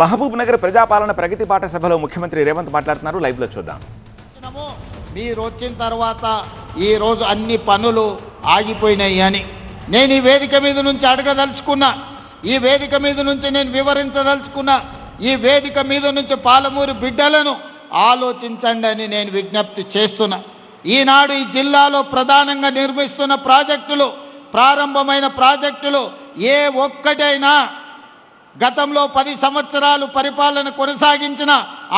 మహబూబ్ నగర్ ప్రజాపాలన ప్రగతి పాఠసభలో ముఖ్యమంత్రి రేవంత్ మాట్లాడుతున్నారు. లైవ్లో చూద్దాం. మీరు వచ్చిన తర్వాత ఈరోజు అన్ని పనులు ఆగిపోయినాయి అని. నేను ఈ వేదిక మీద నుంచి అడగదలుచుకున్నా. ఈ వేదిక మీద నుంచి నేను వివరించదలుచుకున్నా. ఈ వేదిక మీద నుంచి పాలమూరు బిడ్డలను ఆలోచించండి అని నేను విజ్ఞప్తి చేస్తున్నా. ఈనాడు ఈ జిల్లాలో ప్రధానంగా నిర్మిస్తున్న ప్రాజెక్టులు ప్రారంభమైన ప్రాజెక్టులు ఏ ఒక్కటైనా గతంలో పది సంవత్సరాలు పరిపాలన కొనసాగించిన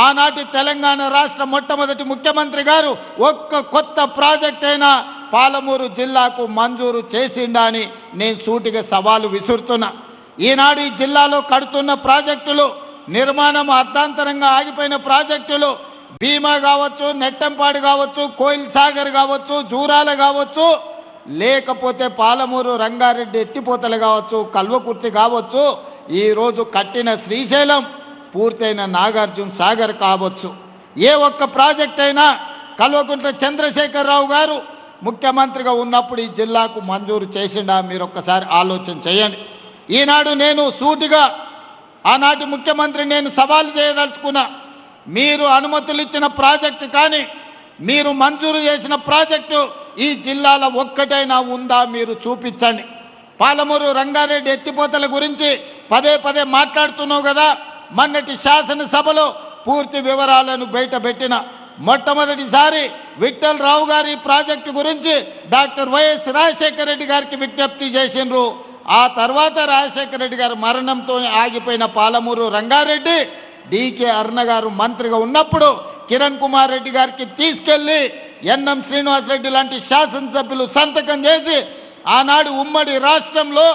ఆనాటి తెలంగాణ రాష్ట్ర మొట్టమొదటి ముఖ్యమంత్రి గారు ఒక్క కొత్త ప్రాజెక్ట్ అయినా పాలమూరు జిల్లాకు మంజూరు చేసిండా అని నేను సూటిగా సవాలు విసురుతున్నా. ఈనాడు ఈ జిల్లాలో కడుతున్న ప్రాజెక్టులు నిర్మాణం అర్ధాంతరంగా ఆగిపోయిన ప్రాజెక్టులు భీమా కావచ్చు నెట్టంపాడు కావచ్చు కోయిల్ సాగర్ కావచ్చు జూరాల కావచ్చు లేకపోతే పాలమూరు రంగారెడ్డి ఎత్తిపోతలు కావచ్చు కల్వకుర్తి కావచ్చు ఈరోజు కట్టిన శ్రీశైలం పూర్తయిన నాగార్జున సాగర్ కావచ్చు. ఏ ఒక్క ప్రాజెక్ట్ అయినా కల్వకుంట్ల చంద్రశేఖరరావు గారు ముఖ్యమంత్రిగా ఉన్నప్పుడు ఈ జిల్లాకు మంజూరు చేసిండా? మీరు ఒక్కసారి ఆలోచన చేయండి. ఈనాడు నేను సూటిగా ఆనాటి ముఖ్యమంత్రి నేను సవాల్ చేయదలుచుకున్నా. మీరు అనుమతులు ఇచ్చిన ప్రాజెక్టు కానీ మీరు మంజూరు చేసిన ప్రాజెక్టు ఈ జిల్లాలో ఒక్కటైనా ఉందా మీరు చూపించండి. పాలమూరు రంగారెడ్డి ఎత్తిపోతల గురించి పదే పదే మాట్లాడుతున్నావు కదా. మొన్నటి శాసనసభలో పూర్తి వివరాలను బయటపెట్టిన మొట్టమొదటిసారి విఠల్ రావు గారి ప్రాజెక్టు గురించి డాక్టర్ వైఎస్ రాజశేఖర రెడ్డి గారికి విజ్ఞప్తి చేసిండ్రు. ఆ తర్వాత రాజశేఖర రెడ్డి గారి మరణంతో ఆగిపోయిన పాలమూరు రంగారెడ్డి డికే అరుణ గారు మంత్రిగా ఉన్నప్పుడు కిరణ్ కుమార్ రెడ్డి గారికి తీసుకెళ్ళి ఎన్ఎం శ్రీనివాసరెడ్డి లాంటి శాసనసభ్యులు సంతకం చేసి ఆనాడు ఉమ్మడి రాష్ట్రంలో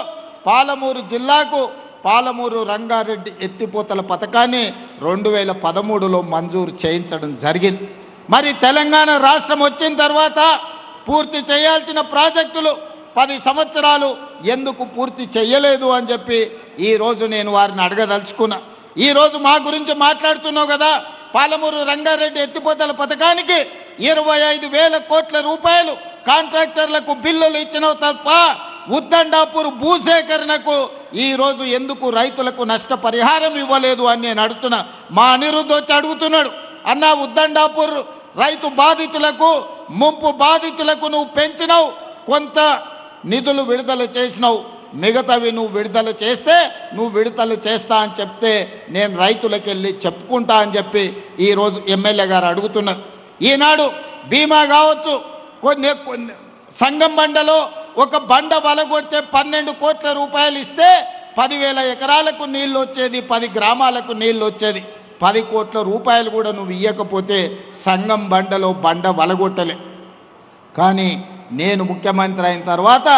పాలమూరు జిల్లాకు పాలమూరు రంగారెడ్డి ఎత్తిపోతల పథకాన్ని రెండు వేల పదమూడులో మంజూరు చేయించడం జరిగింది. మరి తెలంగాణ రాష్ట్రం వచ్చిన తర్వాత పూర్తి చేయాల్సిన ప్రాజెక్టులు పది సంవత్సరాలు ఎందుకు పూర్తి చేయలేదు అని చెప్పి ఈరోజు నేను వారిని అడగదలుచుకున్నా. ఈరోజు మా గురించి మాట్లాడుతున్నావు కదా పాలమూరు రంగారెడ్డి ఎత్తిపోతల పథకానికి ఇరవై ఐదు వేల కోట్ల రూపాయలు కాంట్రాక్టర్లకు బిల్లులు ఇచ్చినవు తప్ప ఉద్దండాపూర్ భూసేకరణకు ఈరోజు ఎందుకు రైతులకు నష్టపరిహారం ఇవ్వలేదు అని నేను అడుగుతున్నా. మా అనిరుద్ధ వచ్చి అడుగుతున్నాడు అన్న ఉద్దండాపూర్ రైతు బాధితులకు ముంపు బాధితులకు నువ్వు పెంచినావు కొంత నిధులు విడుదల చేసినావు. మిగతావి నువ్వు విడుదల చేస్తే నువ్వు విడుదల చేస్తా అని చెప్తే నేను రైతులకు వెళ్ళి చెప్పుకుంటా అని చెప్పి ఈరోజు ఎమ్మెల్యే గారు అడుగుతున్నారు. ఈనాడు బీమా కావచ్చు కొన్ని కొన్ని సంగం బండలో ఒక బండ వలగొడితే పన్నెండు కోట్ల రూపాయలు ఇస్తే పదివేల ఎకరాలకు నీళ్ళు వచ్చేది పది గ్రామాలకు నీళ్ళు వచ్చేది. పది కోట్ల రూపాయలు కూడా నువ్వు ఇవ్వకపోతే సంగం బండలో బండ వలగొట్టలే. కానీ నేను ముఖ్యమంత్రి అయిన తర్వాత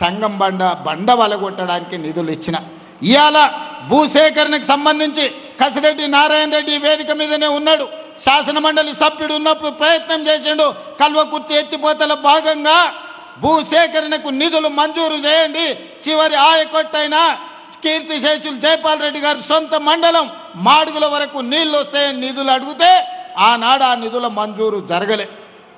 సంగం బండ బండ వలగొట్టడానికి నిధులు ఇచ్చిన. ఇవాళ భూసేకరణకు సంబంధించి కసిరెడ్డి నారాయణ రెడ్డి వేదిక మీదనే ఉన్నాడు. శాసన మండలి సభ్యుడు ఉన్నప్పుడు ప్రయత్నం చేసిండు. కల్వకుర్తి ఎత్తిపోతల భాగంగా భూసేకరణకు నిధులు మంజూరు చేయండి. చివరి ఆయకొట్టైనా కీర్తిశేషులు జైపాల్ రెడ్డి గారి సొంత మండలం మాడుగుల వరకు నీళ్ళు వస్తాయని నిధులు అడిగితే ఆనాడు ఆ నిధుల మంజూరు జరగలే.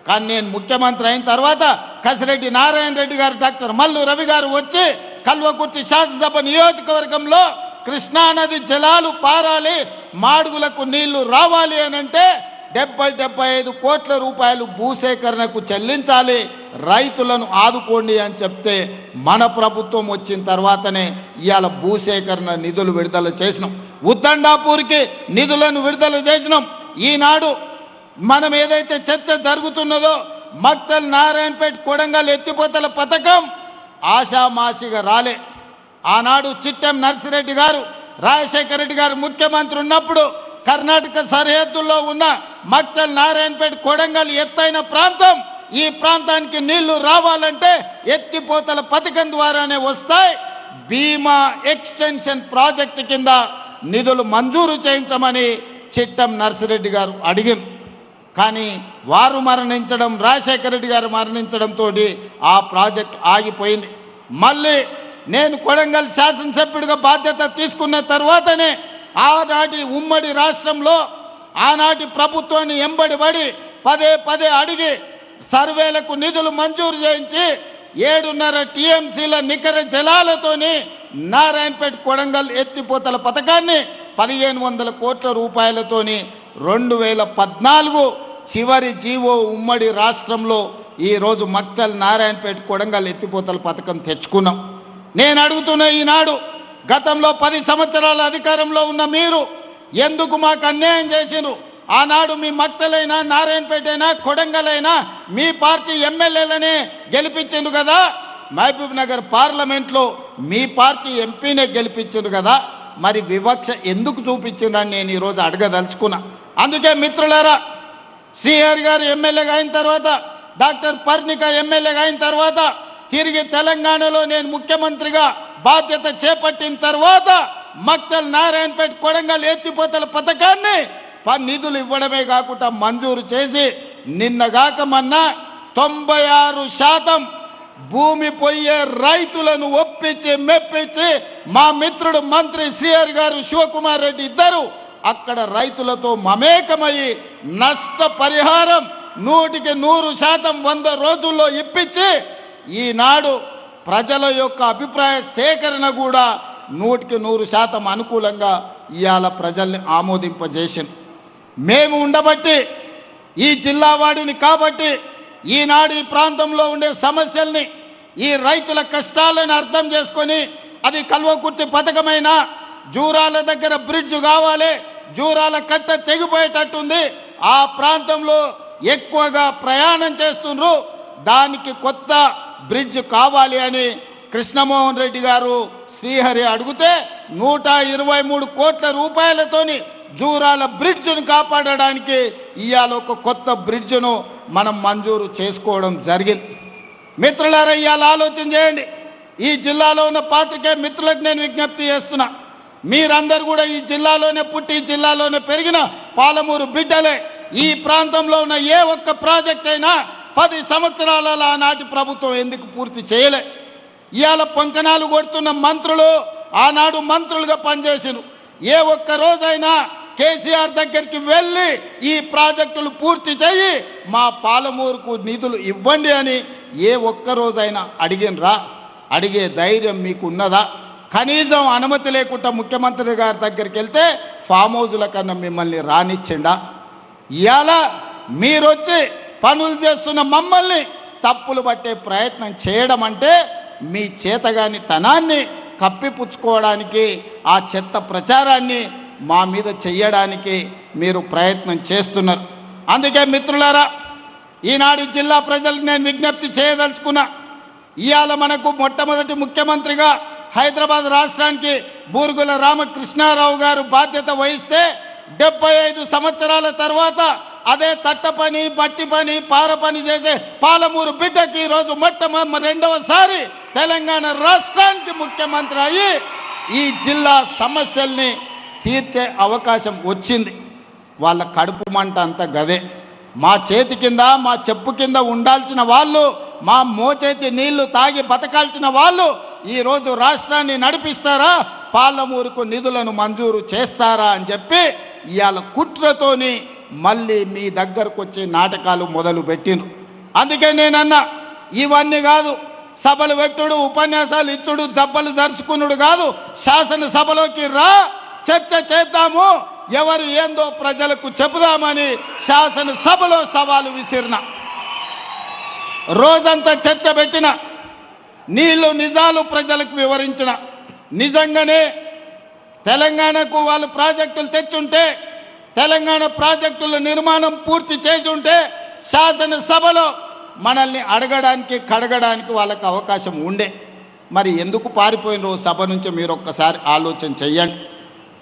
కానీ నేను ముఖ్యమంత్రి అయిన తర్వాత కసిరెడ్డి నారాయణ రెడ్డి గారు డాక్టర్ మల్లు రవి గారు వచ్చి కల్వకుర్తి శాసనసభ నియోజకవర్గంలో కృష్ణానది జలాలు పారాలి మాడుగులకు నీళ్ళు రావాలి అనంటే డెబ్బై డెబ్బై ఐదు కోట్ల రూపాయలు భూసేకరణకు చెల్లించాలి రైతులను ఆదుకోండి అని చెప్తే మన ప్రభుత్వం వచ్చిన తర్వాతనే ఇవాళ భూసేకరణ నిధులు విడుదల చేసినాం. ఉద్దండాపూర్కి నిధులను విడుదల చేసినాం. ఈనాడు మనం ఏదైతే చర్చ జరుగుతున్నదో మక్తల్ నారాయణపేట కొడంగల్ ఎత్తిపోతల పథకం ఆశామాసిగా రాలే. ఆనాడు చిట్టెం నర్సిరెడ్డి గారు రాజశేఖర రెడ్డి గారు ముఖ్యమంత్రి ఉన్నప్పుడు కర్ణాటక సరిహద్దుల్లో ఉన్న మక్తల్ నారాయణపేట కొడంగల్ ఎత్తైన ప్రాంతం ఈ ప్రాంతానికి నీళ్ళు రావాలంటే ఎత్తిపోతల పథకం ద్వారానే వస్తాయి. బీమా ఎక్స్టెన్షన్ ప్రాజెక్టు కింద నిధులు మంజూరు చేయించమని చిట్టం నర్సిరెడ్డి గారు అడిగారు. కానీ వారు మరణించడం రాజశేఖర రెడ్డి గారు మరణించడంతో ఆ ప్రాజెక్ట్ ఆగిపోయింది. మళ్ళీ నేను కొడంగల్ శాసనసభ్యుడిగా బాధ్యత తీసుకున్న తర్వాతనే ఆనాటి ఉమ్మడి రాష్ట్రంలో ఆనాటి ప్రభుత్వాన్ని ఎంబడిబడి పదే పదే అడిగి సర్వేలకు నిధులు మంజూరు చేయించి ఏడున్నర టీఎంసీల నికర జలాలతోని నారాయణపేట కొడంగల్ ఎత్తిపోతల పథకాన్ని పదిహేను వందల కోట్ల రూపాయలతోని రెండు వేల పద్నాలుగు చివరి జీవో ఉమ్మడి రాష్ట్రంలో ఈరోజు మక్తల్ నారాయణపేట కొడంగల్ ఎత్తిపోతల పథకం తెచ్చుకున్నాం. నేను అడుగుతున్న ఈనాడు గతంలో పది సంవత్సరాల అధికారంలో ఉన్న మీరు ఎందుకు మాకు అన్యాయం చేసిరు ఆనాడు మీ మక్తలైనా నారాయణపేట అయినా కొడంగలైనా మీ పార్టీ ఎమ్మెల్యేలనే గెలిపించిండు కదా? మహబూబ్ నగర్ పార్లమెంట్లో మీ పార్టీ ఎంపీనే గెలిపించిండు కదా? మరి వివక్ష ఎందుకు చూపించిందని నేను ఈరోజు అడగదలుచుకున్నా. అందుకే మిత్రులారా సిఆర్ గారు ఎమ్మెల్యేగా అయిన తర్వాత డాక్టర్ పర్ణిక ఎమ్మెల్యేగా అయిన తర్వాత తిరిగి తెలంగాణలో నేను ముఖ్యమంత్రిగా బాధ్యత చేపట్టిన తర్వాత మక్తల్ నారాయణపేట కొడంగల్ ఎత్తిపోతల పథకాన్ని నిధులు ఇవ్వడమే కాకుండా మంజూరు చేసి నిన్నగాక మొన్న తొంభై ఆరు శాతం భూమి పోయే రైతులను ఒప్పించి మెప్పించి మా మిత్రుడు మంత్రి సిఆర్ గారు శివకుమార్ రెడ్డి ఇద్దరు అక్కడ రైతులతో మమేకమయ్యి నష్ట పరిహారం నూటికి నూరు శాతం వంద రోజుల్లో ఇప్పించి ఈనాడు ప్రజల యొక్క అభిప్రాయ సేకరణ కూడా నూటికి నూరు శాతం అనుకూలంగా ఇవాళ ప్రజల్ని ఆమోదింపజేసింది. మేము ఉండబట్టి ఈ జిల్లా వాడిని కాబట్టి ఈనాడు ఈ ప్రాంతంలో ఉండే సమస్యల్ని ఈ రైతుల కష్టాలను అర్థం చేసుకొని అది కల్వకుర్తి పథకమైన జూరాల దగ్గర బ్రిడ్జ్ కావాలి జూరాల కట్ట తెగిపోయేటట్టుంది. ఆ ప్రాంతంలో ఎక్కువగా ప్రయాణం చేస్తుండ్రు. దానికి కొత్త బ్రిడ్జ్ కావాలి అని కృష్ణమోహన్ రెడ్డి గారు శ్రీహరి అడిగితే నూట ఇరవై మూడు కోట్ల రూపాయలతోని జూరాల బ్రిడ్జ్ను కాపాడడానికి ఇవాళ ఒక కొత్త బ్రిడ్జ్ను మనం మంజూరు చేసుకోవడం జరిగింది. మిత్రులారా ఇవాళ ఆలోచన చేయండి. ఈ జిల్లాలో ఉన్న పాత్రికే మిత్రులకు నేను విజ్ఞప్తి చేస్తున్నా. మీరందరూ కూడా ఈ జిల్లాలోనే పుట్టి జిల్లాలోనే పెరిగిన పాలమూరు బిడ్డలే. ఈ ప్రాంతంలో ఉన్న ఏ ఒక్క ప్రాజెక్ట్ అయినా పది సంవత్సరాల ఆనాటి ప్రభుత్వం ఎందుకు పూర్తి చేయలే? ఇవాళ పొంకనాలు కొడుతున్న మంత్రులు ఆనాడు మంత్రులుగా పనిచేసిను ఏ ఒక్క రోజైనా కేసీఆర్ దగ్గరికి వెళ్ళి ఈ ప్రాజెక్టులు పూర్తి చేయి మా పాలమూరుకు నిధులు ఇవ్వండి అని ఏ ఒక్క రోజైనా అడిగినరా? అడిగే ధైర్యం మీకు ఉన్నదా కనీసం అనుమతి లేకుండా ముఖ్యమంత్రి గారి దగ్గరికి వెళ్తే ఫామ్ హౌజుల కన్నా మిమ్మల్ని రానిచ్చిండా? ఇవాళ మీరొచ్చి పనులు చేస్తున్న మమ్మల్ని తప్పులు పట్టే ప్రయత్నం చేయడం అంటే మీ చేతగాని తనాన్ని కప్పిపుచ్చుకోవడానికి ఆ చెత్త ప్రచారాన్ని మా మీద చెయ్యడానికి మీరు ప్రయత్నం చేస్తున్నారు. అందుకే మిత్రులారా ఈనాడు జిల్లా ప్రజలకు నేను విజ్ఞప్తి చేయదలుచుకున్నా ఇవాళ మనకు మొట్టమొదటి ముఖ్యమంత్రిగా హైదరాబాద్ రాష్ట్రానికి బూరుగుల రామకృష్ణారావు గారు బాధ్యత వహిస్తే డెబ్బై ఐదు సంవత్సరాల తర్వాత అదే తట్ట పని బట్టి పని పార పని చేసే పాలమూరు బిడ్డకి ఈరోజు మొట్టమొదటి రెండవసారి తెలంగాణ రాష్ట్రానికి ముఖ్యమంత్రి అయ్యి ఈ జిల్లా సమస్యల్ని తీర్చే అవకాశం వచ్చింది. వాళ్ళ కడుపు మంట అంత గదే. మా చేతి కింద మా చెప్పు కింద ఉండాల్సిన వాళ్ళు మా మోచేతి నీళ్ళు తాగి బతకాల్సిన వాళ్ళు ఈరోజు రాష్ట్రాన్ని నడిపిస్తారా? పాలమూరుకు నిధులను మంజూరు చేస్తారా అని చెప్పి ఇవాళ కుట్రతోని మళ్ళీ మీ దగ్గరకు వచ్చి నాటకాలు మొదలు పెట్టిను అందుకే నేనన్నా ఇవన్నీ కాదు సభలు పెట్టుడు ఉపన్యాసాలు ఇచ్చుడు జబ్బలు జరుచుకునుడు కాదు శాసనసభలోకి రా చర్చ చేద్దాము ఎవరు ఏందో ప్రజలకు చెబుదామని శాసనసభలో సవాలు విసిరిన. రోజంతా చర్చ పెట్టిన. నీళ్ళు నిజాలు ప్రజలకు వివరించిన. నిజంగానే తెలంగాణకు వాళ్ళు ప్రాజెక్టులు తెచ్చుంటే తెలంగాణ ప్రాజెక్టుల నిర్మాణం పూర్తి చేసి ఉంటే శాసనసభలో మనల్ని అడగడానికి కడగడానికి వాళ్ళకి అవకాశం ఉండే. మరి ఎందుకు పారిపోయినరో సభ నుంచి మీరు ఒక్కసారి ఆలోచన చెయ్యండి.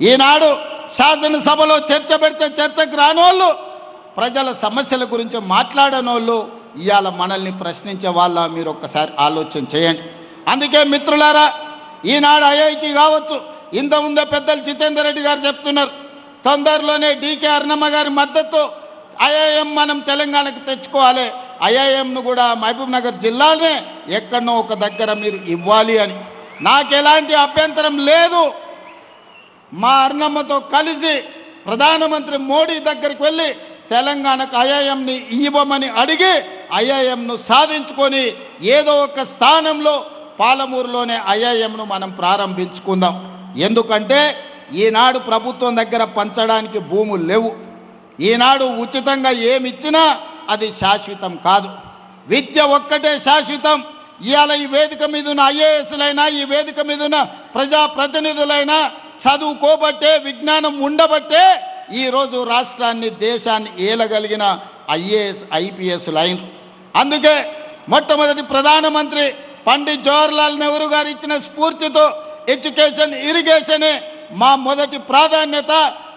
ఈనాడు శాసనసభలో చర్చ పెడితే చర్చకు రానోళ్ళు ప్రజల సమస్యల గురించి మాట్లాడనోళ్ళు ఇవాళ మనల్ని ప్రశ్నించే వాళ్ళ మీరు ఒక్కసారి ఆలోచన చేయండి. అందుకే మిత్రులారా ఈనాడు ఐఐటి కావచ్చు ఇంతకుముందే పెద్దలు జితేందర్ రెడ్డి గారు చెప్తున్నారు తొందరలోనే డీకే అర్ణమ్మ గారి మద్దతు ఐఐఎం మనం తెలంగాణకు తెచ్చుకోవాలి. ఐఐఎంను కూడా మహబూబ్ నగర్ జిల్లానే ఎక్కడనో ఒక దగ్గర మీరు ఇవ్వాలి అని. నాకు ఎలాంటి అభ్యంతరం లేదు. మా అర్ణమ్మతో కలిసి ప్రధానమంత్రి మోడీ దగ్గరికి వెళ్ళి తెలంగాణకు ఐఐఎంని ఇవ్వమని అడిగి ఐఐఎంను సాధించుకొని ఏదో ఒక స్థానంలో పాలమూరులోనే ఐఐఎంను మనం ప్రారంభించుకుందాం. ఎందుకంటే ఈనాడు ప్రభుత్వం దగ్గర పంచడానికి భూములు లేవు. ఈనాడు ఉచితంగా ఏమిచ్చినా అది శాశ్వతం కాదు. విద్య ఒక్కటే శాశ్వతం. ఇవాళ ఈ వేదిక మీద ఉన్న ఐఏఎస్లైనా ఈ వేదిక మీద ఉన్న ప్రజాప్రతినిధులైనా చదువుకోబట్టే విజ్ఞానం ఉండబట్టే ఈరోజు రాష్ట్రాన్ని దేశాన్ని ఏలగలిగిన ఐఏఎస్ ఐపీఎస్ లైన్. అందుకే మొట్టమొదటి ప్రధానమంత్రి పండిత్ జవహర్లాల్ నెహ్రూ గారు ఇచ్చిన స్ఫూర్తితో ఎడ్యుకేషన్ ఇరిగేషనే మా మొదటి ప్రాధాన్యత.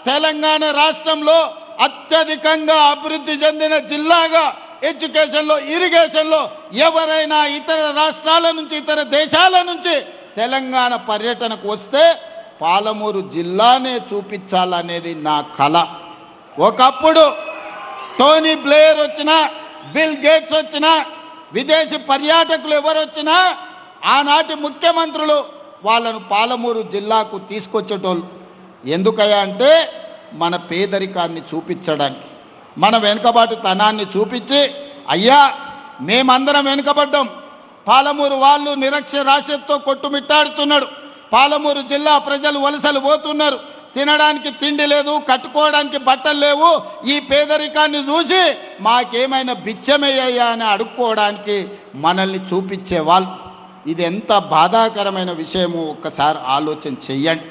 తెలంగాణ రాష్ట్రంలో అత్యధికంగా అభివృద్ధి చెందిన జిల్లాగా ఎడ్యుకేషన్లో ఇరిగేషన్లో ఎవరైనా ఇతర రాష్ట్రాల నుంచి ఇతర దేశాల నుంచి తెలంగాణ పర్యటనకు వస్తే పాలమూరు జిల్లానే చూపించాలనేది నా కళ ఒకప్పుడు టోనీ బ్లేయర్ వచ్చినా బిల్ గేట్స్ వచ్చినా విదేశీ పర్యాటకులు ఎవరు వచ్చినా ఆనాటి ముఖ్యమంత్రులు వాళ్ళను పాలమూరు జిల్లాకు తీసుకొచ్చేటోళ్ళు. ఎందుకయ్యా అంటే మన పేదరికాన్ని చూపించడానికి. మన వెనుకబాటు తనాన్ని చూపించి అయ్యా మేమందరం వెనుకబడ్డాం. పాలమూరు వాళ్ళు నిరక్షరాస్యతతో కొట్టుమిట్టాడుతున్నాడు. పాలమూరు జిల్లా ప్రజలు వలసలు పోతున్నారు. తినడానికి తిండి లేదు కట్టుకోవడానికి బట్టలు లేవు. ఈ పేదరికాన్ని చూసి మాకేమైనా బిచ్చమయ్యా అని అడుక్కోవడానికి మనల్ని చూపించే వాళ్ళు. ఇది ఎంత బాధాకరమైన విషయమో ఒక్కసారి ఆలోచన చెయ్యండి.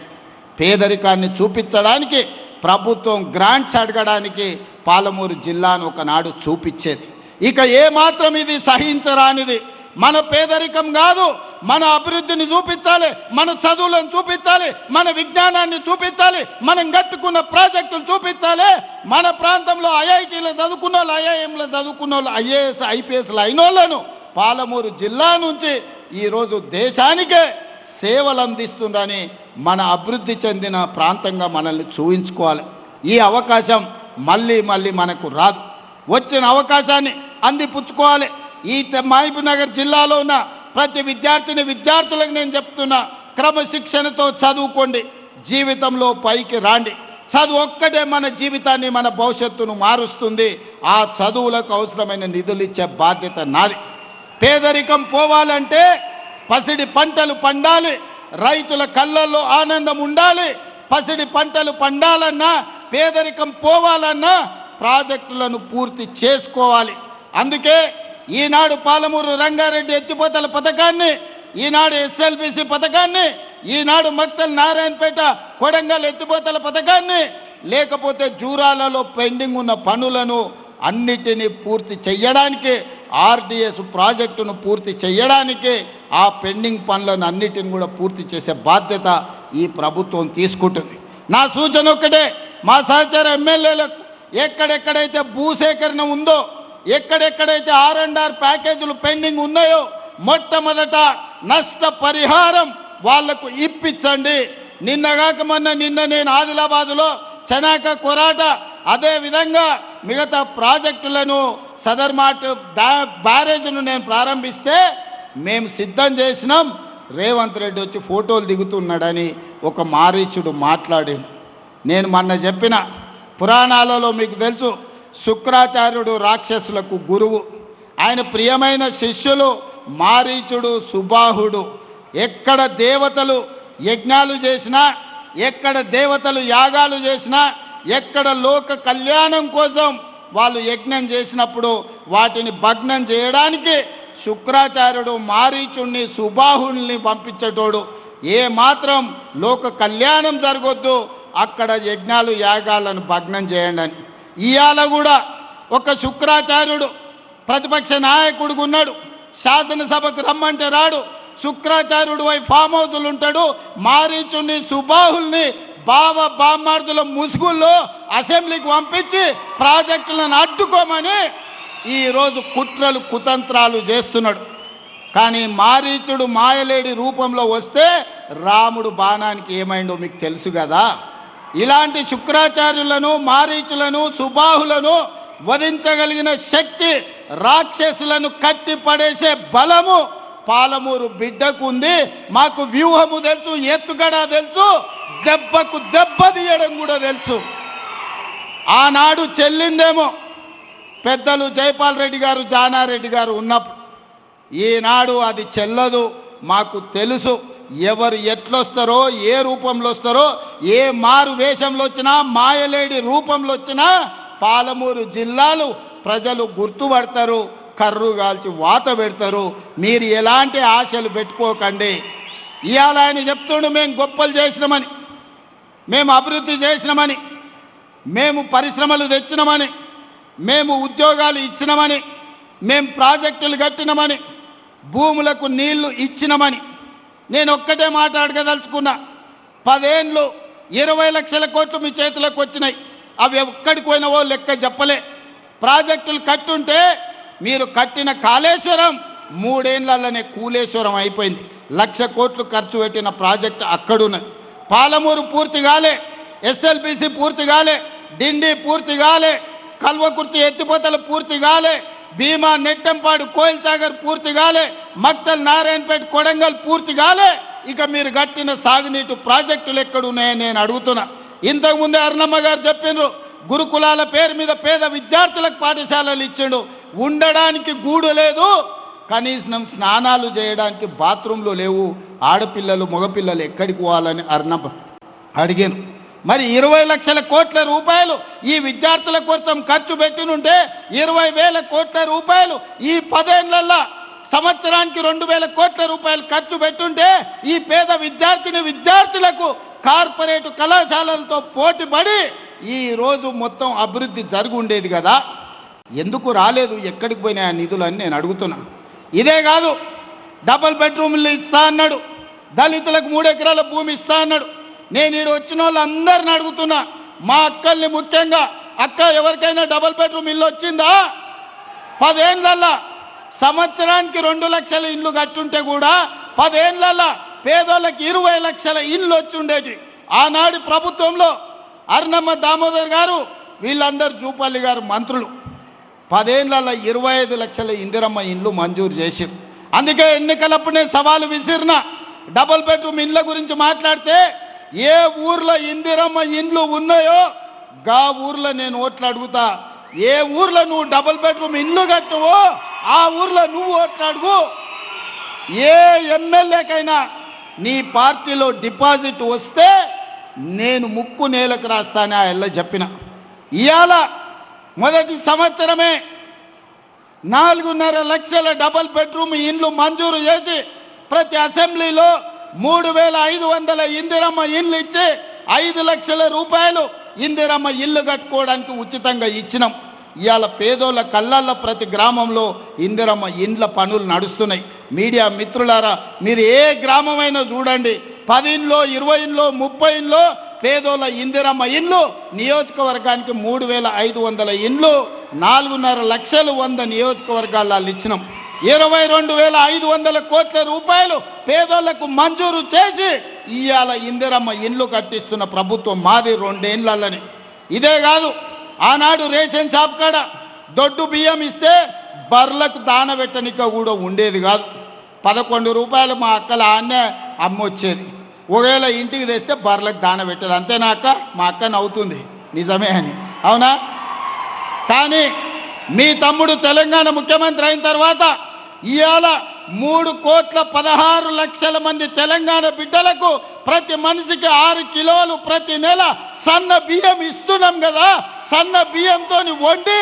పేదరికాన్ని చూపించడానికి ప్రభుత్వం గ్రాంట్స్ అడగడానికి పాలమూరు జిల్లాను ఒకనాడు చూపించేది. ఇక ఏమాత్రం ఇది సహించరానిది. మన పేదరికం కాదు మన అభివృద్ధిని చూపించాలి మన చదువులను చూపించాలి మన విజ్ఞానాన్ని చూపించాలి మనం కట్టుకున్న ప్రాజెక్టులు చూపించాలి. మన ప్రాంతంలో ఐఐటీలో చదువుకున్న వాళ్ళు ఐఐఎంలో చదువుకున్న వాళ్ళు ఐఏఎస్ ఐపీఎస్లు అయిన వాళ్ళను పాలమూరు జిల్లా నుంచి ఈరోజు దేశానికే సేవలు అందిస్తుందని మన అభివృద్ధి చెందిన ప్రాంతంగా మనల్ని చూపించుకోవాలి ఈ అవకాశం మళ్ళీ మళ్ళీ మనకు రాదు. వచ్చిన అవకాశాన్ని అందిపుచ్చుకోవాలి. ఈ తె- మహబూబ్ నగర్ జిల్లాలో ఉన్న ప్రతి విద్యార్థిని విద్యార్థులకు నేను చెప్తున్నా క్రమశిక్షణతో చదువుకోండి జీవితంలో పైకి రాండి. చదువు ఒక్కటే మన జీవితాన్ని మన భవిష్యత్తును మారుస్తుంది. ఆ చదువులకు అవసరమైన నిధులు ఇచ్చే బాధ్యత నాది. పేదరికం పోవాలంటే పసిడి పంటలు పండాలి రైతుల కళ్ళల్లో ఆనందం ఉండాలి పసిడి పంటలు పండాలన్నా పేదరికం పోవాలన్నా ప్రాజెక్టులను పూర్తి చేసుకోవాలి. అందుకే ఈనాడు పాలమూరు రంగారెడ్డి ఎత్తిపోతల పథకాన్ని ఈనాడు ఎస్ఎల్బిసి పథకాన్ని ఈనాడు మక్తల్ నారాయణపేట కొడంగల్ ఎత్తిపోతల పథకాన్ని లేకపోతే జూరాలలో పెండింగ్ ఉన్న పనులను అన్నిటినీ పూర్తి చేయడానికి ఆర్డిఎస్ ప్రాజెక్టును పూర్తి చేయడానికి ఆ పెండింగ్ పనులను అన్నిటిని కూడా పూర్తి చేసే బాధ్యత ఈ ప్రభుత్వం తీసుకుంటుంది. నా సూచన ఒక్కటే మా సహచార ఎమ్మెల్యేలకు ఎక్కడెక్కడైతే భూసేకరణ ఉందో ఎక్కడెక్కడైతే ఆర్ అండ్ ఆర్ ప్యాకేజీలు పెండింగ్ ఉన్నాయో మొట్టమొదట నష్ట పరిహారం వాళ్ళకు ఇప్పించండి. నిన్నగాక మొన్న నిన్న నేను ఆదిలాబాదులో చనాక కొరాట అదే విధంగా మిగతా ప్రాజెక్టులను సదర్మాట్ డా- బ్యారేజ్ను నేను ప్రారంభిస్తే మేము సిద్ధం చేసినాం. రేవంత్ రెడ్డి వచ్చి ఫోటోలు దిగుతున్నాడని ఒక మారీచుడు మాట్లాడి నేను మొన్న చెప్పిన పురాణాలలో మీకు తెలుసు శుక్రాచార్యుడు రాక్షసులకు గురువు. ఆయన ప్రియమైన శిష్యులు మారీచుడు సుబాహుడు. ఎక్కడ దేవతలు యజ్ఞాలు చేసినా ఎక్కడ దేవతలు యాగాలు చేసినా ఎక్కడ లోక కళ్యాణం కోసం వాళ్ళు యజ్ఞం చేసినప్పుడు వాటిని భగ్నం చేయడానికి శుక్రాచార్యుడు మారీచుణ్ణి సుబాహుణ్ణి పంపించేటోడు. ఏ మాత్రం లోక కళ్యాణం జరగొద్దు అక్కడ యజ్ఞాలు యాగాలను భగ్నం చేయండి అని. ఇవాళ కూడా ఒక శుక్రాచార్యుడు ప్రతిపక్ష నాయకుడికి ఉన్నాడు. శాసనసభకు రమ్మంటే రాడు. శుక్రాచార్యుడు వై ఫామ్ హౌసులు ఉంటాడు. మారీచుని సుబాహుల్ని బావ బామ్మార్దుల ముసుగుల్లో అసెంబ్లీకి పంపించి ప్రాజెక్టులను అడ్డుకోమని ఈరోజు కుట్రలు కుతంత్రాలు చేస్తున్నాడు. కానీ మారీచుడు మాయలేడి రూపంలో వస్తే రాముడు బాణానికి ఏమైందో మీకు తెలుసు కదా. ఇలాంటి శుక్రాచార్యులను మారీచులను సుబాహులను వధించగలిగిన శక్తి రాక్షసులను కట్టి పడేసే బలము పాలమూరు బిడ్డకు ఉంది మాకు వ్యూహము తెలుసు ఎత్తుగడ తెలుసు దెబ్బకు దెబ్బ తీయడం కూడా తెలుసు. ఆనాడు చెల్లిందేమో పెద్దలు జైపాల్ రెడ్డి గారు జానారెడ్డి గారు ఉన్నప్పుడు. ఈనాడు అది చెల్లదు మాకు తెలుసు. ఎవరు ఎట్లొస్తారో ఏ రూపంలో వస్తారో ఏ మారు వేషంలో వచ్చినా మాయలేడి రూపంలో వచ్చినా పాలమూరు జిల్లాలు ప్రజలు గుర్తుపడతారు కర్రు కాల్చి వాత పెడతారు. మీరు ఎలాంటి ఆశలు పెట్టుకోకండి. ఇవాళ ఆయన చెప్తుండు మేము గొప్పలు చేసినామని మేము అభివృద్ధి చేసినామని మేము పరిశ్రమలు తెచ్చినామని మేము ఉద్యోగాలు ఇచ్చినామని మేము ప్రాజెక్టులు కట్టినామని భూములకు నీళ్ళు ఇచ్చినామని నేను ఒక్కటే మాట్లాడగదలుచుకున్నా. పదేండ్లు ఇరవై లక్షల కోట్లు మీ చేతిలోకి వచ్చినాయి. అవి ఎక్కడికి పోయినవో లెక్క చెప్పలే. ప్రాజెక్టులు కట్టుంటే మీరు కట్టిన కాళేశ్వరం మూడేండ్లలోనే కూలేశ్వరం అయిపోయింది. లక్ష కోట్లు ఖర్చు పెట్టిన ప్రాజెక్టు అక్కడున్నది. పాలమూరు పూర్తి కాలే ఎస్ఎల్బిసి పూర్తి కాలే డిండి పూర్తి కాలే కల్వకుర్తి ఎత్తిపోతలు పూర్తి కాలే భీమా నెట్టంపాడు కోయిల్ సాగర్ పూర్తి కాలే మక్తల్ నారాయణపేట కొడంగల్ పూర్తి కాలే. ఇక మీరు కట్టిన సాగునీటి ప్రాజెక్టులు ఎక్కడున్నాయని నేను అడుగుతున్నా. ఇంతకుముందే అరుణమ్మ గారు చెప్పిండ్రు గురుకులాల పేరు మీద పేద విద్యార్థులకు పాఠశాలలు ఇచ్చిండు. ఉండడానికి గూడు లేదు కనీసం స్నానాలు చేయడానికి బాత్రూంలు లేవు. ఆడపిల్లలు మగపిల్లలు ఎక్కడికి పోవాలని అర్ణబ అడిగాను. మరి ఇరవై లక్షల కోట్ల రూపాయలు ఈ విద్యార్థుల కోసం ఖర్చు పెట్టినుంటే ఇరవై వేల కోట్ల రూపాయలు ఈ పదేళ్ళలో సంవత్సరానికి రెండు వేల కోట్ల రూపాయలు ఖర్చు పెట్టుంటే ఈ పేద విద్యార్థిని విద్యార్థులకు కార్పొరేట్ కళాశాలలతో పోటీపడి ఈరోజు ఈ రోజు మొత్తం అభివృద్ధి జరుగు ఉండేది కదా. ఎందుకు రాలేదు? ఎక్కడికి పోయినాయి ఆ నిధులు అని నేను అడుగుతున్నా. ఇదే కాదు డబల్ బెడ్రూమ్లు ఇస్తా అన్నాడు. దళితులకు మూడు ఎకరాల భూమి ఇస్తా అన్నాడు. నేను ఈడు వచ్చిన వాళ్ళందరిని అడుగుతున్నా. మా అక్కల్ని ముఖ్యంగా. అక్క ఎవరికైనా డబల్ బెడ్రూమ్ ఇల్లు వచ్చిందా? పదేళ్ళల్లా సంవత్సరానికి రెండు లక్షల ఇల్లు కట్టుంటే కూడా పదేళ్ళల్లా పేదోళ్ళకి ఇరవై లక్షల ఇల్లు వచ్చి ఉండేటి. ఆనాడు ప్రభుత్వంలో అర్ణమ్మ దామోదర్ గారు వీళ్ళందరూ జూపల్లి గారు మంత్రులు. పదేళ్ళలో ఇరవై ఐదు లక్షల ఇందిరమ్మ ఇండ్లు మంజూరు చేసి అందుకే ఎన్నికలప్పుడు నేను సవాలు విసిరిన. డబుల్ బెడ్రూమ్ ఇండ్ల గురించి మాట్లాడితే ఏ ఊర్లో ఇందిరమ్మ ఇండ్లు ఉన్నాయో గా ఊర్లో నేను ఓట్లు అడుగుతా. ఏ ఊర్లో నువ్వు డబుల్ బెడ్రూమ్ ఇల్లు కట్టువో ఆ ఊర్లో నువ్వు ఓట్లు అడుగు. ఏ ఎమ్మెల్యేకైనా నీ పార్టీలో డిపాజిట్ వస్తే నేను ముక్కు నేలకు రాస్తానే ఆ ఎల్ల చెప్పిన. ఇవాళ మొదటి సంవత్సరమే నాలుగున్నర లక్షల డబల్ బెడ్రూమ్ ఇండ్లు మంజూరు చేసి ప్రతి అసెంబ్లీలో మూడు వేల ఐదు వందల ఇందిరమ్మ ఇండ్లు ఇచ్చి ఐదు లక్షల రూపాయలు ఇందిరమ్మ ఇల్లు కట్టుకోవడానికి ఉచితంగా ఇచ్చినాం. ఇవాళ పేదోళ్ళ కళ్ళల్లో ప్రతి గ్రామంలో ఇందిరమ్మ ఇండ్ల పనులు నడుస్తున్నాయి. మీడియా మిత్రులారా మీరు ఏ గ్రామమైనా చూడండి పది ఇంట్లో ఇరవై ముప్పై పేదోళ్ళ ఇందిరమ్మ ఇండ్లు నియోజకవర్గానికి మూడు వేల ఐదు వందల ఇండ్లు నాలుగున్నర లక్షలు వంద నియోజకవర్గాల్లో ఇచ్చినాం ఇరవై రెండు వేల ఐదు వందల కోట్ల రూపాయలు పేదోళ్ళకు మంజూరు చేసి ఇవాళ ఇందిరమ్మ ఇండ్లు కట్టిస్తున్న ప్రభుత్వం మాది రెండేళ్ళని ఇదే కాదు ఆనాడు రేషన్ షాప్ కాడ దొడ్డు బియ్యం ఇస్తే బర్లకు దాన పెట్టనిక కూడా ఉండేది కాదు. పదకొండు రూపాయలు మా అక్కల ఆన్నే అమ్మొచ్చేది. ఒకవేళ ఇంటికి తెస్తే బర్లకు దాన పెట్టేది. అంతేనా అక్క? మా అక్క నవ్వుతుంది. నిజమే అని. అవునా? కానీ మీ తమ్ముడు తెలంగాణ ముఖ్యమంత్రి అయిన తర్వాత ఇవాళ మూడు కోట్ల పదహారు లక్షల మంది తెలంగాణ బిడ్డలకు ప్రతి మనిషికి ఆరు కిలోలు ప్రతి నెల సన్న బియ్యం ఇస్తున్నాం కదా సన్న బియ్యంతో వండి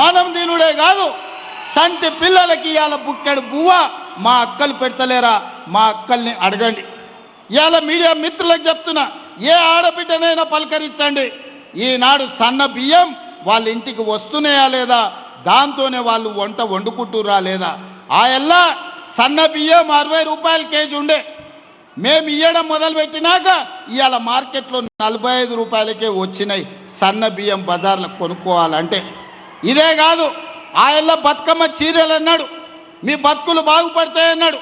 మనం తినుడే కాదు సంటి పిల్లలకి ఇవాళ బుక్కెడు బువ్వ మా అక్కలు పెడతలేరా మా అక్కల్ని అడగండి. ఇవాళ మీడియా మిత్రులకు చెప్తున్నా ఏ ఆడబిడ్డనైనా పలకరించండి. ఈనాడు సన్న బియ్యం వాళ్ళ ఇంటికి వస్తున్నాయా లేదా దాంతోనే వాళ్ళు వంట వండుకుంటురా లేదా ఆ ఎల్ల సన్న బియ్యం అరవై రూపాయల కేజీ ఉండే. మేము ఇయ్యడం మొదలుపెట్టినాక ఇవాళ మార్కెట్లో నలభై ఐదు రూపాయలకే వచ్చినాయి సన్న బియ్యం బజార్లో కొనుక్కోవాలంటే. ఇదే కాదు ఆయల్ల బతుకమ్మ చీరలు అన్నాడు. మీ బతుకులు బాగుపడతాయన్నాడు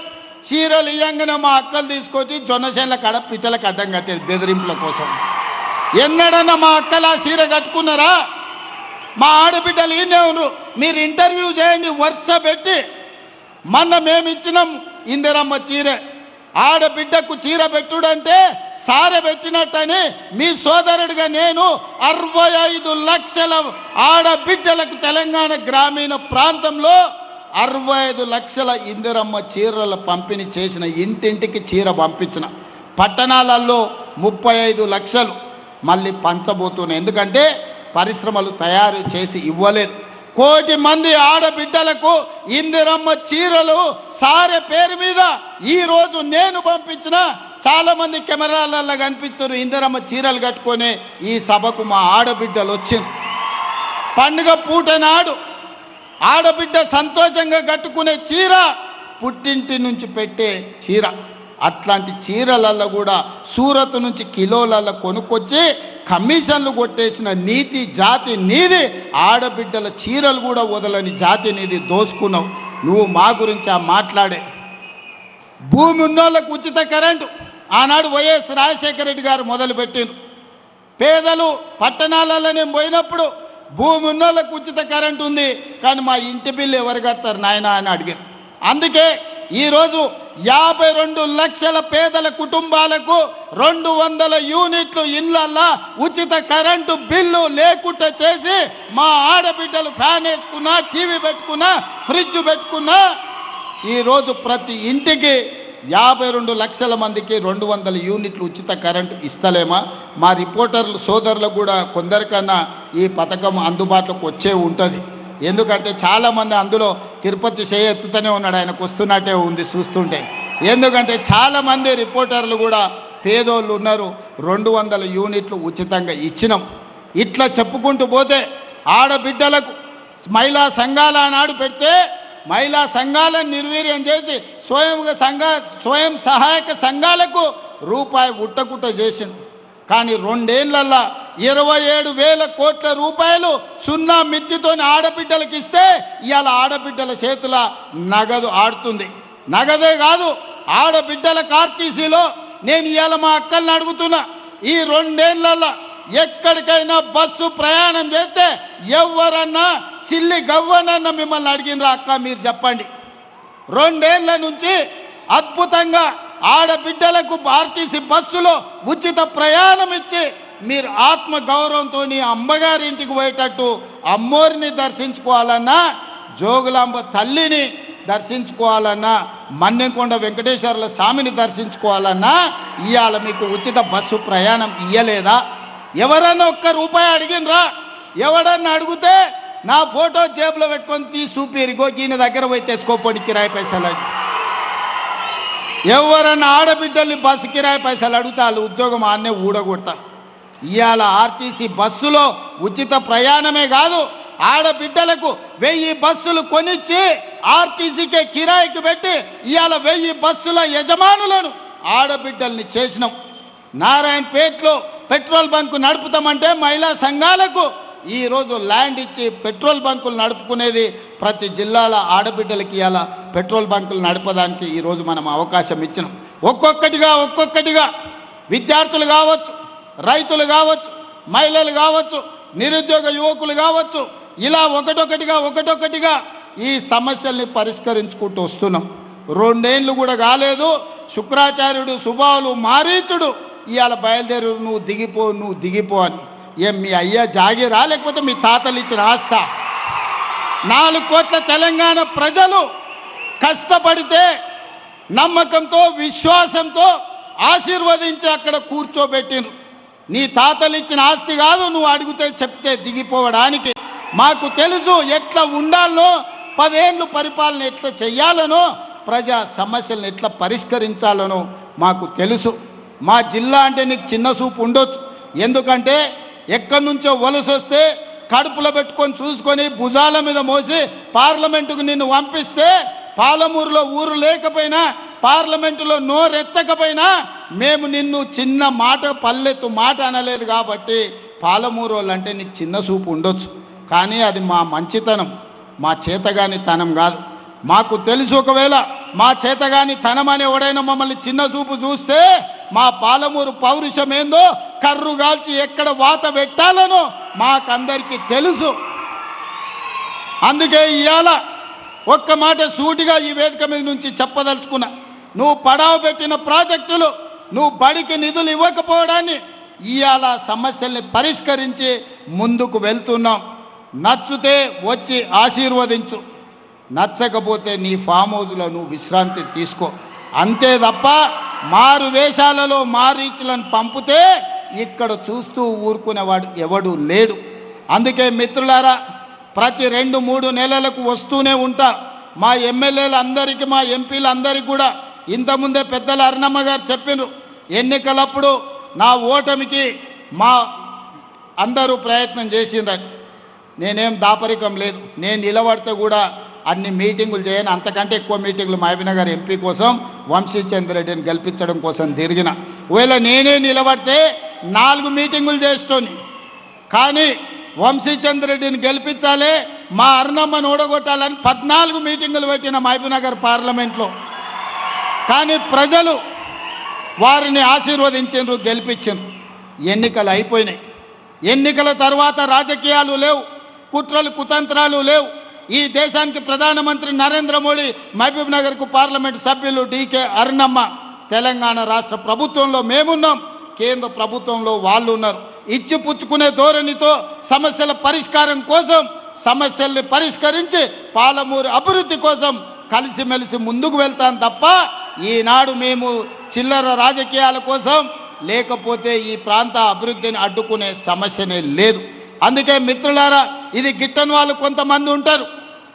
చీరలు ఇయ్యంగానే మా అక్కలు తీసుకొచ్చి జొన్నసేన్ల కడ పిట్టలకు అడ్డం కట్టేది బెదిరింపుల కోసం. ఎన్నడన్నా మా అక్కలు ఆ చీర కట్టుకున్నారా? మా ఆడబిడ్డలు ఈయనే ఉన్నారు. మీరు ఇంటర్వ్యూ చేయండి వరుస పెట్టి మొన్న మేమిచ్చినాం ఇందిరమ్మ చీర. ఆడబిడ్డకు చీర పెట్టుడంటే సారె పెట్టినట్టని మీ సోదరుడిగా నేను అరవై ఐదు లక్షల ఆడబిడ్డలకు తెలంగాణ గ్రామీణ ప్రాంతంలో అరవై ఐదు లక్షల ఇందిరమ్మ చీరల పంపిణీ చేసిన ఇంటింటికి చీర పంపించిన. పట్టణాలలో ముప్పై ఐదు లక్షలు మళ్ళీ పంచబోతున్నాయి. ఎందుకంటే పరిశ్రమలు తయారు చేసి ఇవ్వలేదు. కోటి మంది ఆడబిడ్డలకు ఇందిరమ్మ చీరలు సారె పేరు మీద ఈరోజు నేను పంపించిన. చాలా మంది కెమెరాలలో కనిపిస్తున్నారు ఇందిరమ్మ చీరలు కట్టుకొని ఈ సభకు మా ఆడబిడ్డలు వచ్చింది పండుగ పూట నాడు ఆడబిడ్డ సంతోషంగా కట్టుకునే చీర పుట్టింటి నుంచి పెట్టే చీర. అట్లాంటి చీరలల్లో కూడా సూరత్ నుంచి కిలోలల్లో కొనుక్కొచ్చి కమిషన్లు కొట్టేసిన నీతి జాతి నీది. ఆడబిడ్డల చీరలు కూడా వదలని జాతి నీది. దోసుకున్నావు. నువ్వు మా గురించి ఆ మాట్లాడే. భూమి ఉన్నోళ్ళకు ఉచిత కరెంటు. ఆనాడు వైఎస్ రాజశేఖర రెడ్డి గారు మొదలుపెట్టిండ్రు. పేదలు పట్టణాలలో నేను పోయినప్పుడు భూమి ఉన్నోళ్ళకు ఉచిత కరెంట్ ఉంది. కానీ మా ఇంటి బిల్లు ఎవరు కడతారు నాయన అని అడిగారు. అందుకే ఈరోజు యాభై రెండు లక్షల పేదల కుటుంబాలకు రెండు వందల యూనిట్లు ఇళ్ళల్లా ఉచిత కరెంటు బిల్లు లేకుండా చేసి మా ఆడబిడ్డలు ఫ్యాన్ వేసుకున్నా టీవీ పెట్టుకున్నా ఫ్రిడ్జ్ పెట్టుకున్నా ఈరోజు ప్రతి ఇంటికి యాభై రెండు లక్షల మందికి రెండు వందల యూనిట్లు ఉచిత కరెంటు ఇస్తలేమా? మా రిపోర్టర్లు సోదరులకు కూడా కొందరికన్నా ఈ పథకం అందుబాటులోకి వచ్చే ఉంటుంది. ఎందుకంటే చాలామంది అందులో తిరుపతి చేయెత్తుతూనే ఉన్నాడు. ఆయనకు వస్తున్నట్టే ఉంది చూస్తుంటే. ఎందుకంటే చాలామంది రిపోర్టర్లు కూడా పేదోళ్ళు ఉన్నారు. రెండు వందల యూనిట్లు ఉచితంగా ఇచ్చినాం. ఇట్లా చెప్పుకుంటూ పోతే ఆడబిడ్డలకు మహిళా సంఘాలు ఆనాడు పెడితే మహిళా సంఘాలను నిర్వీర్యం చేసి స్వయంగా సంఘ స్వయం సహాయక సంఘాలకు రూపాయి ఉట్టకుట్ట చేసింది కానీ రెండేళ్ళల్లా ఇరవై ఏడు వేల కోట్ల రూపాయలు సున్నా మిత్తితోని ఆడబిడ్డలకు ఇస్తే ఇవాళ ఆడబిడ్డల చేతుల నగదు ఆడుతుంది. నగదే కాదు ఆడబిడ్డల కార్టీసీలో నేను ఇవాళ మా అక్కల్ని అడుగుతున్నా ఈ రెండేళ్ళలో ఎక్కడికైనా బస్సు ప్రయాణం చేస్తే ఎవరన్నా చిల్లి గవ్వనన్న మిమ్మల్ని అడిగినరా అక్క మీరు చెప్పండి. రెండేళ్ళ నుంచి అద్భుతంగా ఆడబిడ్డలకు ఆర్టీసీ బస్సులో ఉచిత ప్రయాణం ఇచ్చి మీరు ఆత్మ గౌరవంతో అమ్మగారి ఇంటికి పోయేటట్టు అమ్మోరిని దర్శించుకోవాలన్నా జోగులాంబ తల్లిని దర్శించుకోవాలన్నా మన్నెకొండ వెంకటేశ్వర్ల స్వామిని దర్శించుకోవాలన్నా ఇవాళ మీకు ఉచిత బస్సు ప్రయాణం ఇయ్యలేదా? ఎవరన్నా ఒక్క రూపాయి అడిగినరా? ఎవడన్నా అడిగితే నా ఫోటో జేబులో పెట్టుకొని తీసి చూపిరు ఇగో ఈయన దగ్గర పోయి తెచ్చుకోపోండి కిరాయి పైసలు ఎవరన్నా ఆడబిడ్డల్ని బస్సు కిరాయి పైసలు అడుగుతారు ఉద్యోగం ఆన్నే ఊడగొడతా. ఇవాళ ఆర్టీసీ బస్సులో ఉచిత ప్రయాణమే కాదు ఆడబిడ్డలకు వెయ్యి బస్సులు కొనిచ్చి ఆర్టీసీకే కిరాయికి పెట్టి ఇవాళ వెయ్యి బస్సుల యజమానులను ఆడబిడ్డల్ని చేసినాం. నారాయణపేటలో పెట్రోల్ బంకు నడుపుతామంటే మహిళా సంఘాలకు ఈరోజు ల్యాండ్ ఇచ్చి పెట్రోల్ బంకులు నడుపుకునేది ప్రతి జిల్లాల ఆడబిడ్డలకి ఇలా పెట్రోల్ బంకులు నడపడానికి ఈరోజు మనం అవకాశం ఇచ్చినాం. ఒక్కొక్కటిగా ఒక్కొక్కటిగా విద్యార్థులు కావచ్చు రైతులు కావచ్చు మహిళలు కావచ్చు నిరుద్యోగ యువకులు కావచ్చు ఇలా ఒకటొకటిగా ఒకటొకటిగా ఈ సమస్యల్ని పరిష్కరించుకుంటూ వస్తున్నాం. రెండేళ్ళు కూడా కాలేదు. శుక్రాచార్యుడు సుబావులు మారీచుడు ఇవాళ బయలుదేరు నువ్వు దిగిపో నువ్వు దిగిపో అని. ఏం మీ అయ్యా జాగిరా లేకపోతే మీ తాతలు ఇచ్చిన ఆస్తా? నాలుగు కోట్ల తెలంగాణ ప్రజలు కష్టపడితే నమ్మకంతో విశ్వాసంతో ఆశీర్వదించి అక్కడ కూర్చోబెట్టిను నీ తాతలు ఇచ్చిన ఆస్తి కాదు నువ్వు అడిగితే చెప్తే దిగిపోవడానికి. మాకు తెలుసు ఎట్లా ఉండాలనో పదేళ్ళు పరిపాలన ఎట్లా చెయ్యాలనో ప్రజా సమస్యలను ఎట్లా పరిష్కరించాలనో మాకు తెలుసు. మా జిల్లా అంటే నీకు చిన్న చూపు ఉండొచ్చు. ఎందుకంటే ఎక్కడి నుంచో వలస వస్తే కడుపులో పెట్టుకొని చూసుకొని భుజాల మీద మోసి పార్లమెంటుకు నిన్ను పంపిస్తే పాలమూరులో ఊరు లేకపోయినా పార్లమెంటులో నోరెత్తకపోయినా మేము నిన్ను చిన్న మాట పల్లెత్తు మాట అనలేదు కాబట్టి పాలమూరు వాళ్ళు అంటే నీకు చిన్న చూపు ఉండొచ్చు. కానీ అది మా మంచితనం మా చేతగాని తనం కాదు. మాకు తెలుసు ఒకవేళ మా చేతగాని తనమనే అని ఎవడైనా మమ్మల్ని చిన్న చూపు చూస్తే మా పాలమూరు పౌరుషం ఏందో కర్రు గాల్చి ఎక్కడ వాత పెట్టాలనో మాకందరికీ తెలుసు. అందుకే ఇవాళ ఒక్క మాట సూటిగా ఈ వేదిక మీద నుంచి చెప్పదలుచుకున్నా. నువ్వు పడావ పెట్టిన ప్రాజెక్టులు నువ్వు బడికి నిధులు ఇవ్వకపోవడాన్ని ఇవాళ సమస్యల్ని పరిష్కరించి ముందుకు వెళ్తున్నాం. నచ్చితే వచ్చి ఆశీర్వదించు. నచ్చకపోతే నీ ఫామ్ హౌజ్లో నువ్వు విశ్రాంతి తీసుకో. అంతే తప్ప మారు వేషాలలో మారీచులను పంపితే ఇక్కడ చూస్తూ ఊరుకునేవాడు ఎవడు లేడు. అందుకే మిత్రులారా ప్రతి రెండు మూడు నెలలకు వస్తూనే ఉంటా. మా ఎమ్మెల్యేలు అందరికీ మా ఎంపీలు అందరికీ కూడా. ఇంతకుముందే పెద్దల అరుణమ్మ గారు చెప్పినారు ఎన్నికలప్పుడు నా ఓటమికి మా అందరూ ప్రయత్నం చేసిండ్రని. నేనేం దాపరికం లేదు నేను నిలబడితే కూడా అన్ని మీటింగులు చేయను అంతకంటే ఎక్కువ మీటింగులు మహబీనగర్ ఎంపీ కోసం వంశీచంద్రెడ్డిని గెలిపించడం కోసం తిరిగిన. ఒకవేళ నేనే నిలబడితే నాలుగు మీటింగులు చేస్తోని కానీ వంశీచంద్రెడ్డిని గెలిపించాలి మా అరుణమ్మను ఓడగొట్టాలని పద్నాలుగు మీటింగులు పెట్టిన మహబీనగర్ పార్లమెంట్లో. కానీ ప్రజలు వారిని ఆశీర్వదించారు గెలిపించారు ఎన్నికలు అయిపోయినాయి. ఎన్నికల తర్వాత రాజకీయాలు లేవు కుట్రలు కుతంత్రాలు లేవు. ఈ దేశానికి ప్రధానమంత్రి నరేంద్ర మోడీ మహబూబ్ నగర్కు పార్లమెంట్ సభ్యులు డీకే అరుణమ్మ. తెలంగాణ రాష్ట్ర ప్రభుత్వంలో మేమున్నాం. కేంద్ర ప్రభుత్వంలో వాళ్ళు ఉన్నారు. ఇచ్చి పుచ్చుకునే ధోరణితో సమస్యల పరిష్కారం కోసం సమస్యల్ని పరిష్కరించి పాలమూరు అభివృద్ధి కోసం కలిసిమెలిసి ముందుకు వెళ్తాం తప్ప ఈనాడు మేము చిల్లర రాజకీయాల కోసం లేకపోతే ఈ ప్రాంత అభివృద్ధిని అడ్డుకునే సమస్యనే లేదు. అందుకే మిత్రులారా ఇది గిట్టని వాళ్ళు కొంతమంది ఉంటారు.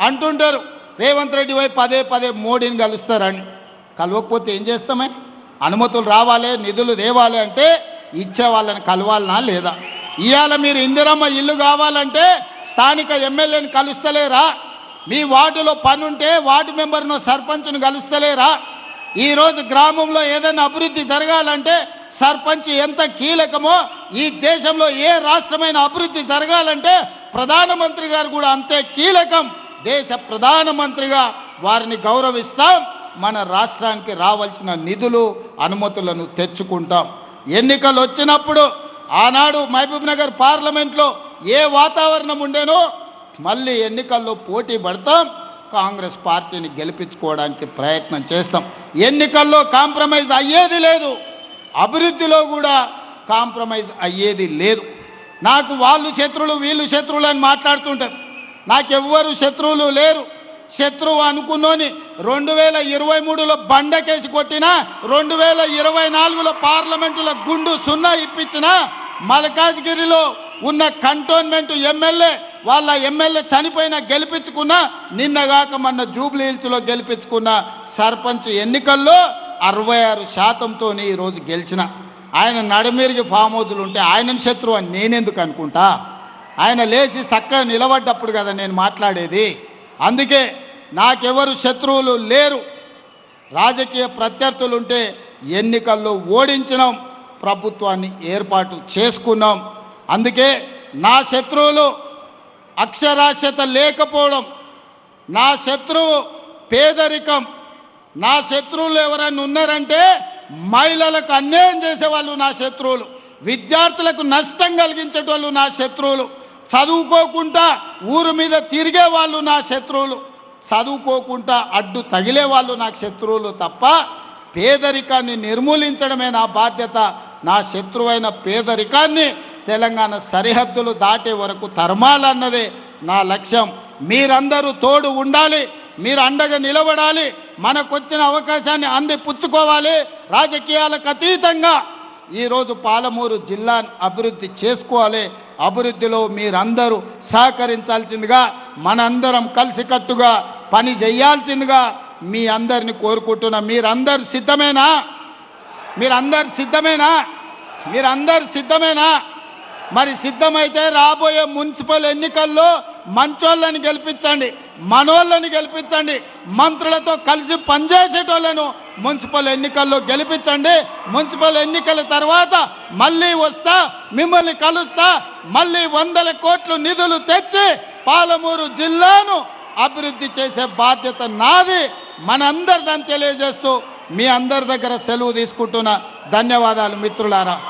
అంటుంటారు రేవంత్ రెడ్డి వైపు పదే పదే మోడీని కలుస్తారని. కలవకపోతే ఏం చేస్తామే? అనుమతులు రావాలి నిధులు తేవాలి అంటే ఇచ్చే వాళ్ళని కలవాలనా లేదా? ఇవాళ మీరు ఇందిరమ్మ ఇల్లు కావాలంటే స్థానిక ఎమ్మెల్యేని కలుస్తలేరా? మీ వార్డులో పనుంటే వార్డు మెంబర్ను సర్పంచ్ను కలుస్తలేరా? ఈరోజు గ్రామంలో ఏదైనా అభివృద్ధి జరగాలంటే సర్పంచ్ ఎంత కీలకమో ఈ దేశంలో ఏ రాష్ట్రమైన అభివృద్ధి జరగాలంటే ప్రధానమంత్రి గారు కూడా అంతే కీలకం. దేశ ప్రధానమంత్రిగా వారిని గౌరవిస్తాం. మన రాష్ట్రానికి రావాల్సిన నిధులు అనుమతులను తెచ్చుకుంటాం. ఎన్నికలు వచ్చినప్పుడు ఆనాడు మహబూబ్ నగర్ పార్లమెంట్లో ఏ వాతావరణం ఉండేనో మళ్ళీ ఎన్నికల్లో పోటీ పడతాం. కాంగ్రెస్ పార్టీని గెలిపించుకోవడానికి ప్రయత్నం చేస్తాం. ఎన్నికల్లో కాంప్రమైజ్ అయ్యేది లేదు. అభివృద్ధిలో కూడా కాంప్రమైజ్ అయ్యేది లేదు. నాకు వాళ్ళు శత్రువులు వీళ్ళు శత్రువులు అని మాట్లాడుతుంటారు. నాకెవ్వరు శత్రువులు లేరు. శత్రువు అనుకున్నోని రెండు వేల ఇరవై మూడులో బండకేసి కొట్టినా రెండు వేల ఇరవై నాలుగులో పార్లమెంటులో గుండు సున్నా ఇప్పించిన మల్కాజ్గిరిలో ఉన్న కంటోన్మెంట్ ఎమ్మెల్యే వాళ్ళ ఎమ్మెల్యే చనిపోయిన గెలిపించుకున్న నిన్నగాక మొన్న జూబ్లీ హిల్స్లో గెలిపించుకున్న సర్పంచ్ ఎన్నికల్లో అరవై ఆరు శాతంతో ఈరోజు గెలిచిన. ఆయన నడమిరిగి ఫామ్ హౌజులు ఉంటే ఆయనని శత్రువు అని నేనెందుకు అనుకుంటా? ఆయన లేచి చక్కగా నిలబడ్డప్పుడు కదా నేను మాట్లాడేది. అందుకే నాకెవరు శత్రువులు లేరు. రాజకీయ ప్రత్యర్థులు ఉంటే ఎన్నికల్లో ఓడించినాం. ప్రభుత్వాన్ని ఏర్పాటు చేసుకున్నాం. అందుకే నా శత్రువులు అక్షరాస్యత లేకపోవడం నా శత్రువు పేదరికం నా శత్రువులు ఎవరైనా ఉన్నారంటే మహిళలకు అన్యాయం చేసేవాళ్ళు నా శత్రువులు విద్యార్థులకు నష్టం కలిగించేటోళ్ళు నా శత్రువులు చదువుకోకుండా ఊరు మీద తిరిగే వాళ్ళు నా శత్రువులు. చదువుకోకుండా అడ్డు తగిలే వాళ్ళు నాకు శత్రువులు తప్ప పేదరికాన్ని నిర్మూలించడమే నా బాధ్యత. నా శత్రువైన పేదరికాన్ని తెలంగాణ సరిహద్దులు దాటే వరకు తరమాలన్నదే నా లక్ష్యం. మీరందరూ తోడు ఉండాలి మీరు అండగా నిలబడాలి మనకొచ్చిన అవకాశాన్ని అంది పుచ్చుకోవాలి. రాజకీయాలకు అతీతంగా ఈరోజు పాలమూరు జిల్లా అభివృద్ధి చేసుకోవాలి. అభివృద్ధిలో మీరందరూ సహకరించాల్సిందిగా మనందరం కలిసికట్టుగా పని చేయాల్సిందిగా మీ అందరిని కోరుకుంటున్నా మీరందరు సిద్ధమేనా? మీరందరు సిద్ధమేనా? మీరందరు సిద్ధమేనా? మరి సిద్ధమైతే రాబోయే మున్సిపల్ ఎన్నికల్లో మంచోళ్ళని గెలిపించండి. మనోళ్ళని గెలిపించండి. మంత్రులతో కలిసి పనిచేసేటోళ్ళను మున్సిపల్ ఎన్నికల్లో గెలిపించండి. మున్సిపల్ ఎన్నికల తర్వాత మళ్ళీ వస్తా మిమ్మల్ని కలుస్తా మళ్ళీ వందల కోట్లు నిధులు తెచ్చి పాలమూరు జిల్లాను అభివృద్ధి చేసే బాధ్యత నాది. మనందరిదని తెలియజేస్తూ మీ అందరి దగ్గర సెలవు తీసుకుంటున్న. ధన్యవాదాలు మిత్రులారా.